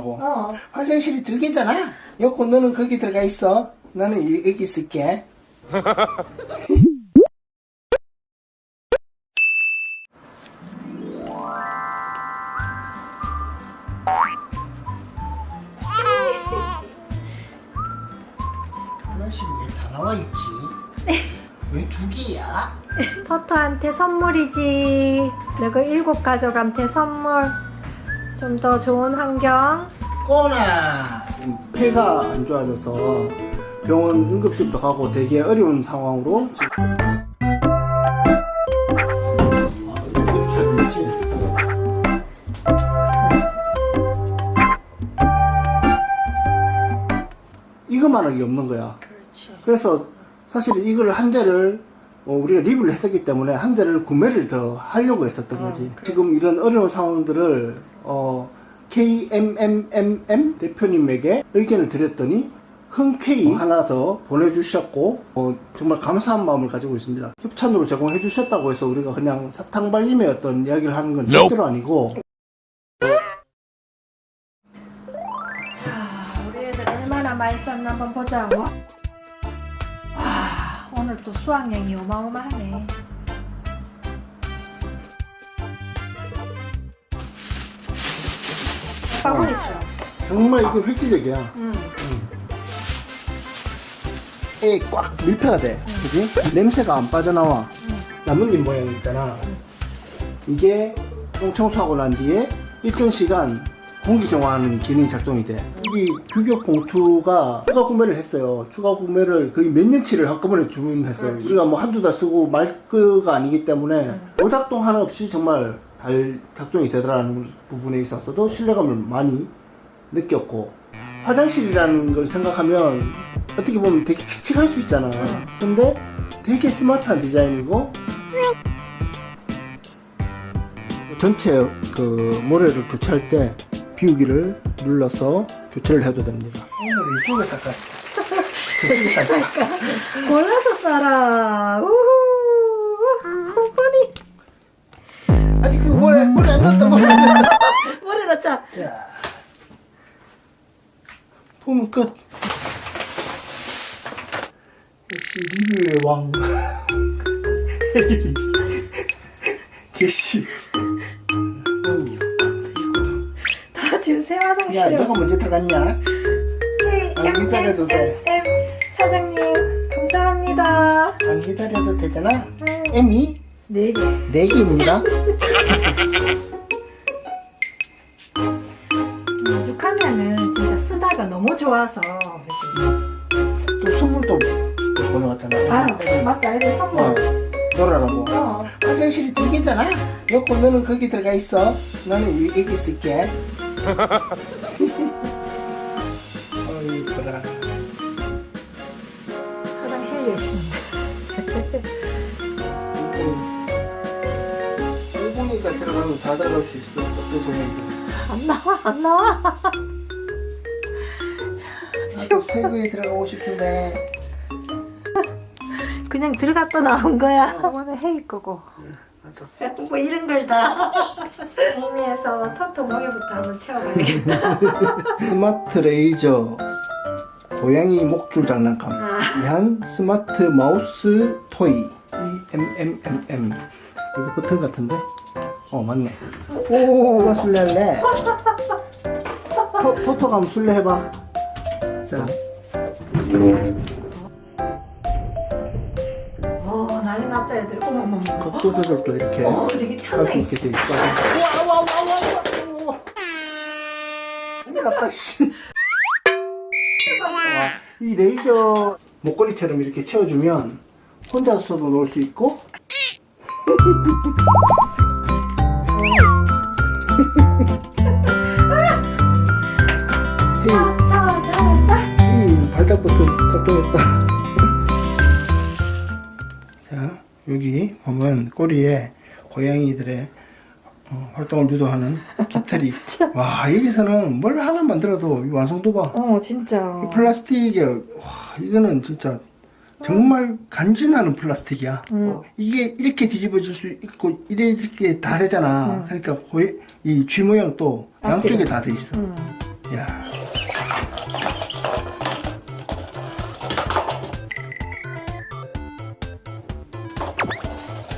있으라고. 어. 화장실이 두 개잖아. 여고 너는 거기 들어가 있어. 나는 이- 여기 있을게. 화장실 왜다 나와 있지? 왜 두 개야? 토토한테 선물이지. 내가 일곱 가족한테 선물. 좀 더 좋은 환경. 꼬나 폐가 안 좋아져서 병원 응급실도 가고 되게 어려운 상황으로 지금? 이거만하게 없는 거야 그렇지. 그래서 사실 이걸 한 대를 어, 우리가 리뷰를 했었기 때문에 한 대를 구매를 더 하려고 했었던 거지. 지금 이런 어려운 상황들을 어, KMMMM 대표님에게 의견을 드렸더니 흔쾌히 하나 더 보내주셨고 어, 정말 감사한 마음을 가지고 있습니다. 협찬으로 제공해 주셨다고 해서 우리가 그냥 사탕 발림의 어떤 이야기를 하는 건 절대로 아니고 자, 우리 애들 얼마나 맛있었나 한번 보자고. 와, 오늘 또 수확량이 어마어마하네. 바구니처럼. 정말 이거 획기적이야. 응. 에꽉 밀폐가 돼. 그지? 냄새가 안 빠져나와. 나뭇잎 모양 있잖아. 이게 똥 청소하고 난 뒤에 일정 시간 공기 정화하는 기능이 작동이 돼. 이 규격 봉투가 추가 구매를 했어요. 추가 구매를 거의 몇 년치를 한꺼번에 주문했어요. 우리가 뭐 한두 달 쓰고 말 거가 아니기 때문에 오작동 하나 없이 정말 잘 작동이 되더라는 부분에 있어서도 신뢰감을 많이 느꼈고 화장실이라는 걸 생각하면 어떻게 보면 되게 칙칙할 수 있잖아. 근데 되게 스마트한 디자인이고 전체 그 모래를 교체할 때 비우기를 눌러서 교체를 해도 됩니다. 오늘 이쪽에 살까? 저쪽에 살까? 골라서 싸라. 우후. 뻔뻔히. 아직 그 모래 모래 안 넣었다 모래 안 넣었다. 머리 넣자. 자, 보면 끝. 역시 리뷰의 왕. 개씨. 새 야, 화장실에. 너가 먼저 들어갔냐? 네, 안 기다려도 돼. 엠, 사장님, 감사합니다. 안 기다려도 되잖아. 에미 네 개. 네 개입니다. 오죽하면은 진짜 쓰다가 너무 좋아서. 또 선물도 보내왔잖아. 아, 맞다. 애들 선물. 어, 놀아라고. 어. 화장실이 두 개잖아. 여고 너는 거기 들어가 있어. 나는 이- 여기 있을게. 어이구라. 화장실 열심히. 일본이가 들어가면 다 들어갈 수 있어. 어떤 분야이든. 안 나와, 안 나와. 나도 세부에 들어가고 싶은데. 그냥 들어갔다 나온 거야. 오늘 회의 거고. 뭐 이런 걸 다. 의미에서 토토 목에부터 한번 채워봐야겠다. 스마트 레이저 고양이 목줄 장난감 위한 스마트 마우스 토이 MMMM 여기 버튼 같은데? 어 맞네 오 누가 술래할래? 토, 토토가 한번 술래 해봐 자 애들. 어머머머. 각도 조절도 이렇게 어, 할 수. 있게 돼 있어 와와와와와 났다 씨 와, 이 레이저 목걸이처럼 이렇게 채워주면 혼자서도 놀 수 있고 헤이 여기 보면 꼬리에 고양이들의 어, 활동을 유도하는 깃털이 와 여기서는 뭘 하나 만들어도 이 완성도 봐 어, 진짜. 이 플라스틱에 와 이거는 진짜 정말 간지나는 플라스틱이야. 어, 이게 이렇게 뒤집어질 수 있고 이렇게 다 되잖아. 그러니까 고이, 이 G 모양도 양쪽에 다 돼 있어. 음. 야.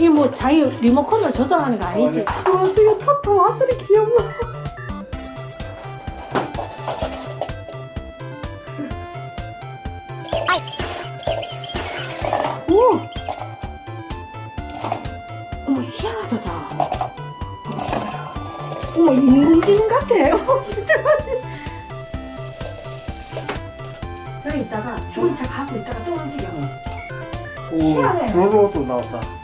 이뭐 자기 리모컨으로 조정하는 거 아니지? 아 지금 토토 와서리 귀엽나? 오! 어머 희한하다 자. 어머 인공지능 같아. 어머, 그래 있다가 죽은 척 하고 있다가 또 움직여. 오, 희한해. 로로도 나왔다.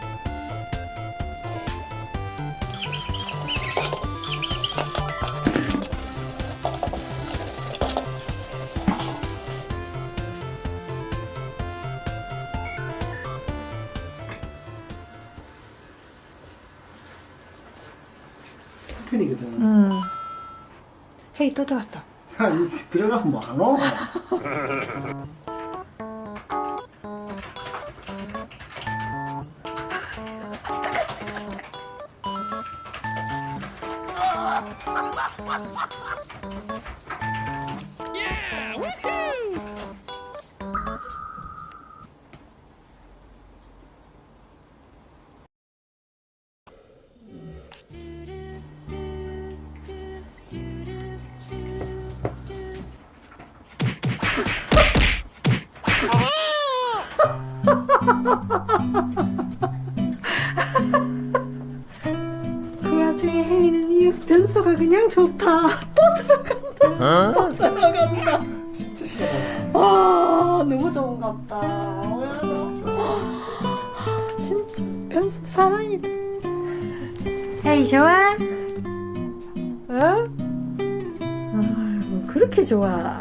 편이거든. 음. 헤이 또 들어갔다. 아니 들어가면 뭐하노? 그 와중에 헤이는 이 변수가 그냥 좋다. 또 들어간다. 또 들어간다. 진짜 싫어. 아 너무 좋은갑다. 진짜 변수 사랑이다. 헤이 좋아? 어? 아이고 그렇게 좋아.